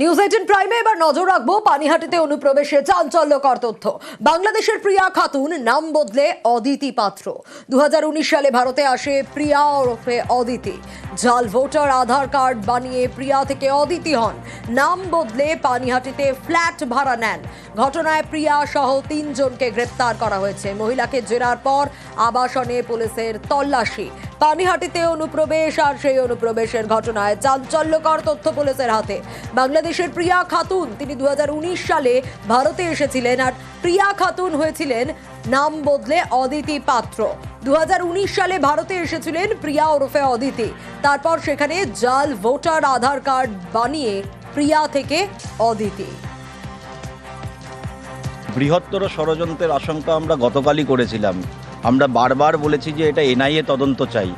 News eighteen প্রাইমে এবার নজর রাখব পানিহাটিতে অনুপ্রবেশে চাঞ্চল্যকর তথ্য। বাংলাদেশের প্রিয়া খাতুন নাম বদলে অদিতি পাত্র। দু সালে ভারতে আসে প্রিয়া ওরফে অদিতি। জাল ভোটার, আধার কার্ড বানিয়ে প্রিয়া থেকে অদিতি হন। নাম বদলে পানিহাটিতে ফ্ল্যাট ভাড়া নেন। ঘটনায় প্রিয়া সহ তিনজনকে গ্রেপ্তার করা হয়েছে। মহিলাকে জেরার পর আবাসনে পুলিশের তল্লাশি। পানিহাটিতে অনুপ্রবেশ আর সেই অনুপ্রবেশের ঘটনায় চাঞ্চল্যকর তথ্য পুলিশের হাতে। বাংলাদেশের প্রিয়া খাতুন, তিনি দুহাজার উনিশ সালে ভারতে এসেছিলেন আর প্রিয়া খাতুন হয়েছিলেন নাম বদলে অদিতি পাত্র। দু হাজার উনিশ সালে ভারতে এসেছিলেন প্রিয়া ওরফে অদিতি। তারপর সেখানে জাল, ভোটার, আধার কার্ড বানিয়ে প্রিয়া থেকে অদিতি। বৃহত্তর ষড়যন্ত্রের আশঙ্কা আমরা গতকালই করেছিলাম। আমরা বারবার বলেছি যে এটা এনআইএ তদন্ত চাই।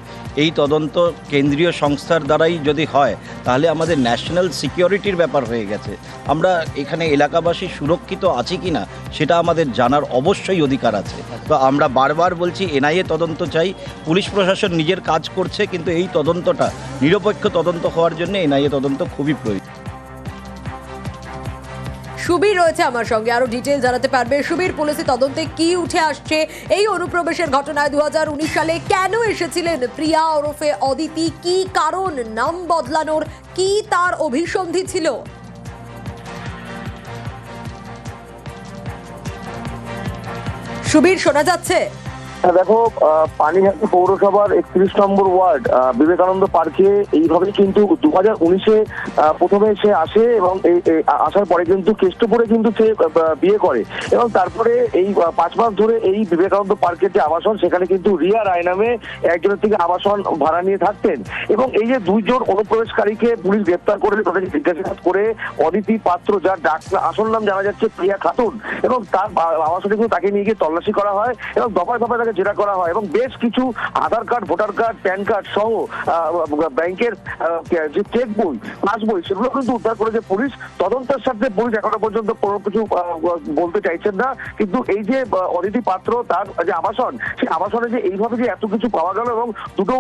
এই তদন্ত কেন্দ্রীয় সংস্থার দ্বারাই যদি হয়, তাহলে আমাদের ন্যাশনাল সিকিউরিটির ব্যাপার হয়ে গেছে। আমরা এখানে এলাকাবাসী সুরক্ষিত আছি কি না সেটা আমাদের জানার অবশ্যই অধিকার আছে। তো আমরা বারবার বলছি, এনআইএ তদন্ত চাই। পুলিশ প্রশাসন নিজের কাজ করছে, কিন্তু এই তদন্তটা, নিরপেক্ষ তদন্ত হওয়ার জন্য এনআইএ তদন্ত খুবই প্রয়োজন। সুবীর রয়েছে আমার সঙ্গে। আরও ডিটেল জানাতে পারবে। সুবীর, পুলিশি তদন্তে কি উঠে আসছে? এই অনুপ্রবেশের ঘটনায় দু হাজার উনিশ সালে কেন এসেছিলেন প্রিয়া ওরফে অদিতি? কি কারণ? নাম বদলানোর কি তার অভিসন্ধি ছিল? সুবীর, শোনা যাচ্ছে? দেখো পানিহাটি পৌরসভার একত্রিশ নম্বর ওয়ার্ড বিবেকানন্দ পার্কে এইভাবেই কিন্তু দু হাজার উনিশে প্রথমে সে আসে এবং আসার পরে কিন্তু কেষ্টপুরে কিন্তু সে বিয়ে করে। এবং তারপরে এই পাঁচ মাস ধরে এই বিবেকানন্দ পার্কের যে আবাসন, সেখানে কিন্তু রিয়া রায় নামে একজনের থেকে আবাসন ভাড়া নিয়ে থাকতেন। এবং এই যে দুইজন অনুপ্রবেশকারীকে পুলিশ গ্রেপ্তার করে তাদেরকে জিজ্ঞাসাবাদ করে অদিতি পাত্র, যার ডাক, আসল নাম জানা যাচ্ছে প্রিয়া খাতুন, এবং তার আবাসনে কিন্তু তাকে নিয়ে গিয়ে তল্লাশি করা হয় এবং দফায় দফায় তাকে জেরা করা হয় এবং বেশ কিছু Aadhaar card voter card PAN card সহ ব্যাংকের যে চেক বই পাস বই সেগুলো কিন্তু উদ্ধার করেছে পুলিশ তদন্তের সাথে পুলিশ এখনও পর্যন্ত কোনো কিছু বলতে চাইছেন না কিন্তু এই যে অদিতি পাত্র তার যে আবাসন সেই আবাসনে যে এইভাবে যে এত কিছু পাওয়া গেল এবং দুটো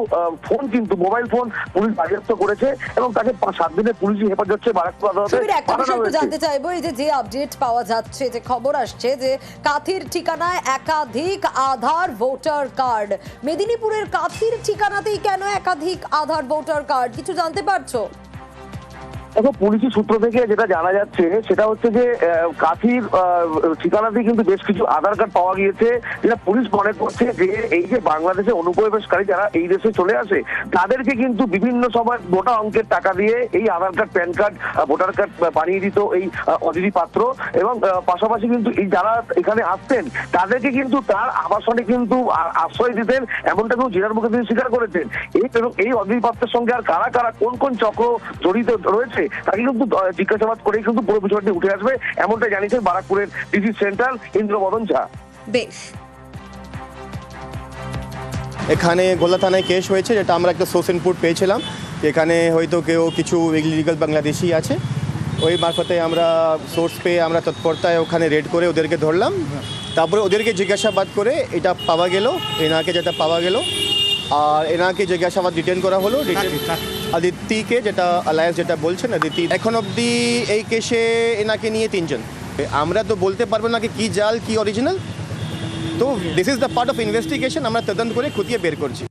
ফোন কিন্তু মোবাইল ফোন পুলিশ বাজেয়াপ্ত করেছে এবং তাকে সাত দিনের পুলিশি হেফাজত হচ্ছে বারাকপুর আদালতে। জানতে চাইব এই যে যে আপডেট পাওয়া যাচ্ছে যে খবর আসছে যে কাথির ঠিকানায় একাধিক আধার ভোটার কার্ড। মেদিনীপুরের কাথির ঠিকানাতেই কেন একাধিক আধার ভোটার কার্ড? কিছু জানতে পারছ? দেখো, পুলিশি সূত্র থেকে যেটা জানা যাচ্ছে, সেটা হচ্ছে যে কাঠির ঠিকানাতে কিন্তু বেশ কিছু আধার কার্ড পাওয়া গিয়েছে, যেটা পুলিশ মনে করছে যে, এই যে বাংলাদেশে অনুপ্রবেশকারী যারা এই দেশে চলে আসে, তাদেরকে কিন্তু বিভিন্ন সময় মোটা অঙ্কের টাকা দিয়ে এই Aadhaar card, PAN card voter card বানিয়ে দিত এই অদিতি পাত্র। এবং পাশাপাশি কিন্তু এই যারা এখানে আসতেন, তাদেরকে কিন্তু তার আবাসনে কিন্তু আশ্রয় দিতেন, এমনটা কিন্তু জেলার মুখে তিনি স্বীকার করেছেন। এই এই অদিতি পাত্রের সঙ্গে আর কারা কারা, কোন কোন চক্র জড়িত রয়েছে তাকে কিন্তু জিজ্ঞাসাবাদ করেই কিন্তু পুরো বিষয়টি উঠে আসবে। এমনটা জানিয়েছেন বারাকপুরের ডিসি সেন্ট্রাল ইন্দ্রবদন ঝা। বেশ। এখানে গোলা থানায় কেস হয়েছে যেটা আমরা একটা সোর্স ইনপুট পেয়েছিলাম। এখানে হয়তো কেউ কিছু ইলিগাল বাংলাদেশি আছে। ওই মারফতে আমরা সোর্স পেয়ে আমরা তৎপরতায় ওখানে রেড করে ওদেরকে ধরলাম। তারপরে ওদেরকে জিজ্ঞাসাবাদ করে এটা পাওয়া গেল এনাকে যেটা পাওয়া গেল আর এনাকে জিজ্ঞাসাবাদ ডিটেন করা হলো। আদিত্যিকে যেটা অ্যালায়েন্স যেটা বলছেন আদিতি এখন অবধি এই কেসে এনাকে নিয়ে তিনজন। আমরা তো বলতে পারব না কি জাল কি অরিজিনাল তো this is the part of investigation আমরা তদন্ত করে খুঁটিয়ে বের করছি।